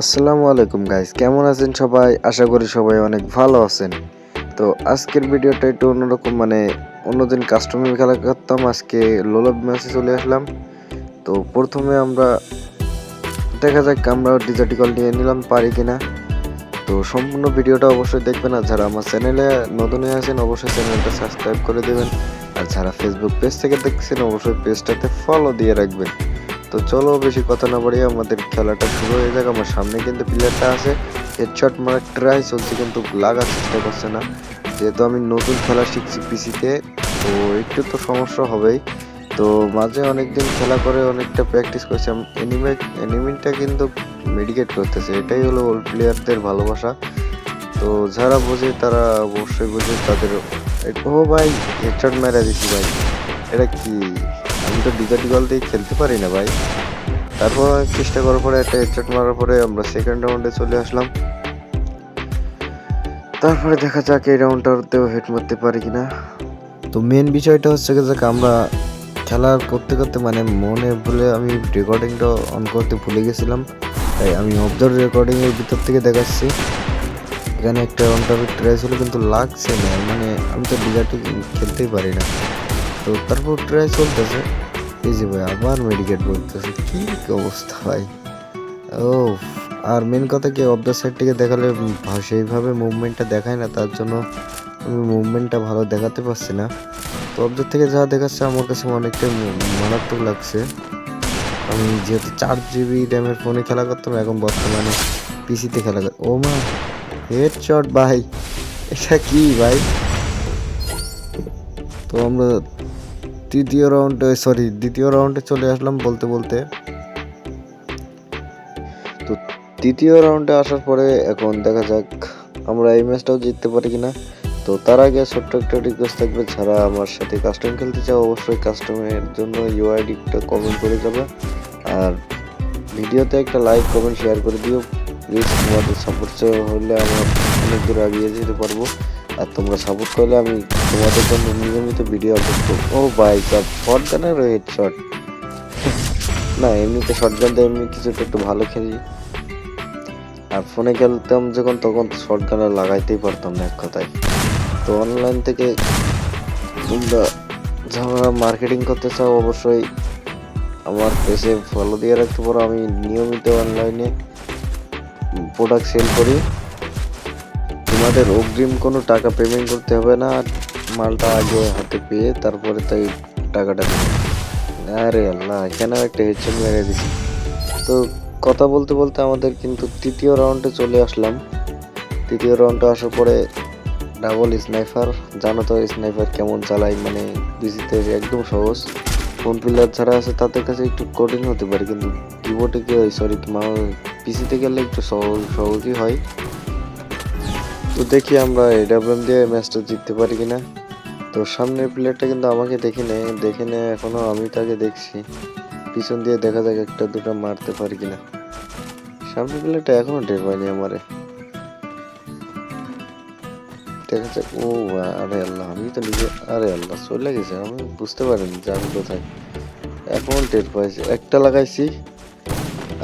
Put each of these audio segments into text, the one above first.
আসসালামু আলাইকুম গাইস কেমন আছেন সবাই? আশা করি সবাই অনেক ভালো আছেন। তো আজকের ভিডিওটা একটু অন্যরকম মানে অন্যদিন কাস্টমার খেলা করতাম। আজকে লোলাব ম্যাচে চলে আসলাম। তো প্রথমে আমরা, দেখা যাক আমরা ডিজার্টিকল নিয়ে নিলাম, পারি কিনা। তো সম্পূর্ণ ভিডিওটা অবশ্যই দেখবেন। আর যারা আমার চ্যানেলে নতুন হয়ে আছেন, অবশ্যই চ্যানেলটা সাবস্ক্রাইব করে দেবেন। আর যারা ফেসবুক পেজ থেকে দেখছেন, অবশ্যই পেজটাতে ফলো দিয়ে রাখবেন। তো চলো বেশি কথা না বাড়িয়ে আমাদের খেলাটা শুরু হয়ে যাক। আমার সামনে কিন্তু প্লেয়ারটা আছে। হেডশট মারার ট্রাই চলছে কিন্তু লাগার চেষ্টা করছে না। যেহেতু আমি নতুন খেলা শিখছি পিসিতে তো একটু তো সমস্যা হবেই। তো মাঝে অনেকদিন খেলা করে অনেকটা প্র্যাকটিস করছি। এনিমে এনিমিটা কিন্তু মেডিকেট করতেছে। এটাই হলো ওল্ড প্লেয়ারদের ভালোবাসা। তো যারা বোঝে তারা অবশ্যই বোঝে তাদের ও ভাই হেডশট মেরা দিছি ভাই। এটা কি? আমি তো ডিজার্টি গল দিয়ে খেলতে পারি না ভাই। তারপর চেষ্টা করার পরে একটা হেডশট মারার পরে আমরা সেকেন্ড রাউন্ডে চলে আসলাম। তারপরে দেখা যাক এই রাউন্ডটাতেও হেড মারতে পারি কিনা। তো মেন বিষয়টা হচ্ছে যে আমরা খেলা করতে করতে মানে মনে ভুলে আমি রেকর্ডিংটা অন করতে ভুলে গেছিলাম। তাই আমি অবজার্ভ রেকর্ডিং এর ভিতর থেকে দেখাচ্ছি। এখানে একটা রাউন্ডার ট্রাই ছিল, কিন্তু লাগছে না। মানে আমি তো ডিজার্টি খেলতেই পারি না। তো তারপর ট্রাই চলতেছে। এই যে ভাই, আবার মেডিকেট বলতেছে। কি অবস্থা ভাই? ও আর মেন কথা কি অফ দ্য সাইড থেকে দেখালে সেইভাবে মুভমেন্টটা দেখায় না, তার জন্য আমি মুভমেন্টটা ভালো দেখাতে পারছি না। তো অফ থেকে যা দেখাচ্ছে, আমার কাছে অনেকটাই মারাত্মক লাগছে। আমি যেহেতু চার জিবি র্যামের ফোনে খেলা করতাম, এখন বর্তমানে পিসিতে খেলা কর, ও মা হেড শট ভাই, এটা কি ভাই? তো আমরা তৃতীয় রাউন্ডে সরি দ্বিতীয় রাউন্ডে চলে আসলাম বলতে বলতে। তো তৃতীয় রাউন্ডে আসার পরে এখন দেখা যাক আমরা এই ম্যাচটাও জিততে পারি কিনা। তো তার আগে ছোট্ট একটা রিকোয়েস্ট থাকবে, যারা আমার সাথে কাস্টম খেলতে চাও, অবশ্যই কাস্টমের জন্য ইউআইডিটা কমেন্ট করে যাবে। আর ভিডিওতে একটা লাইক কমেন্ট শেয়ার করে দিও। প্লিজ তোমাদের সাপোর্ট হলে আমরা অনেক দূর এগিয়ে যেতে পারব। আর তোমরা সাপোর্ট করলে আমি তোমাদের জন্য নিয়মিত ভিডিও আপলোড করব। ও বাই সব শর্ট গানের হেড শট না, এমনিতে শর্ট গান দিয়ে এমনি কিছুটা একটু ভালো খেলি। আর ফোনে খেলতাম যখন, তখন শর্ট গানে লাগাইতেই পারতাম না এক কথায়। তো অনলাইন থেকে তোমরা যারা মার্কেটিং করতে চাও, অবশ্যই আমার পেজে ফলো দিয়ে রাখতে পারো। আমি নিয়মিত অনলাইনে প্রোডাক্ট সেল করি। তোমাদের অগ্রিম কোনো টাকা পেমেন্ট করতে হবে না। মালটা আগে হাতে পেয়ে তারপরে তাই টাকাটা আরে আল্লাহ, এখানেও একটা হেডশট মেরে দিছি। তো কথা বলতে বলতে আমাদের কিন্তু তৃতীয় রাউন্ডে চলে আসলাম। তৃতীয় রাউন্ডে আসার পরে ডাবল স্নাইপার জানো তো স্নাইপার কেমন চালাই মানে পিসিতে একদম সহজ। ফোন প্লেয়ার যারা আছে তাদের কাছে একটু কঠিন হতে পারে, কিন্তু কিবোর্ডে গিয়ে সরি পিসিতে গেলে একটু সহজ, সহজই হয়। তো দেখি আমরা এডাব্লিউএম দিয়ে ম্যাচটা জিততে পারি কিনা। তো সামনের প্লেয়ারটা কিন্তু আমাকে দেখে নেয় দেখে নেয় এখনও আমি তাকে দেখছি। পিছন দিয়ে দেখা যাক একটা, দুটো মারতে পারি কিনা। সামনের প্লেয়ারটা এখনও টের পাইনি আমারে। দেখা যাক, ও, আরে আল্লাহ, আমি তো নিজে, আরে আল্লাহ, চলে গেছে, আমি বুঝতে পারিনি যে আমি কোথায়। এখন টের পাইছি, একটা লাগাইছি,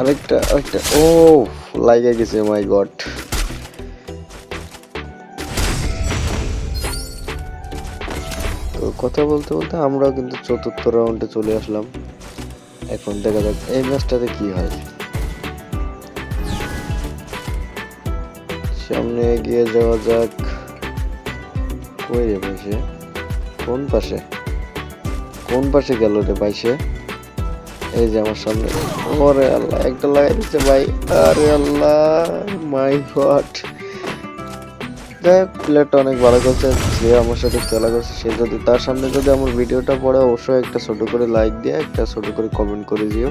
আরেকটা আরেকটা, ও লাগে গেছে মাই গড কথা বলতে বলতে আমরাও কিন্তু চতুর্থ রাউন্ডে চলে আসলাম। এখন দেখা যাক এই ম্যাচটাতে কি হয়। সামনে এগিয়ে যাওয়া যাক। কই রে পাইছে কোন পাশে? কোন পাশে গেল রে পাইছে এই যে আমার সামনে। ওরে আল্লাহ, একটা লাগাই দিচ্ছে ভাই। আরে আল্লাহ মাই গড দেখ প্লেয়ারটা অনেক ভালো করছে যে আমার সাথে খেলা করছে, সে যদি, তার সামনে যদি আমার ভিডিওটা পড়ে, অবশ্যই একটা ছোট করে লাইক দিয়ে, একটা ছোট করে কমেন্ট করে দিও।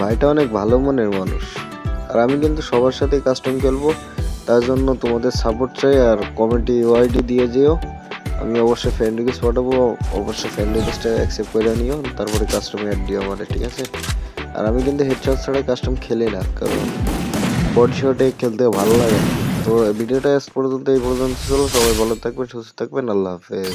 ভাইটা অনেক ভালো মনের মানুষ। আর আমি কিন্তু সবার সাথে কাস্টম খেলব, তার জন্য তোমাদের সাপোর্ট চাই, আর কমেন্টে ইউআইডি দিয়ে যেও। আমি অবশ্যই ফ্রেন্ড রিকোয়েস্ট পাঠাবো, অবশ্যই ফ্রেন্ড রিকোয়েস্টটা অ্যাকসেপ্ট করে নিও, তারপরে কাস্টম অ্যাড দিও আমার ঠিক আছে? আর আমি কিন্তু হেডশট ছাড়া কাস্টম খেলি না, কারণ বডি শটে খেলতে ভালো লাগে। তো ভিডিওটা আজ পর্যন্ত, এই পর্যন্ত ছিল সবাই ভালো থাকবেন, সুস্থ থাকবেন, আল্লাহ হাফেজ।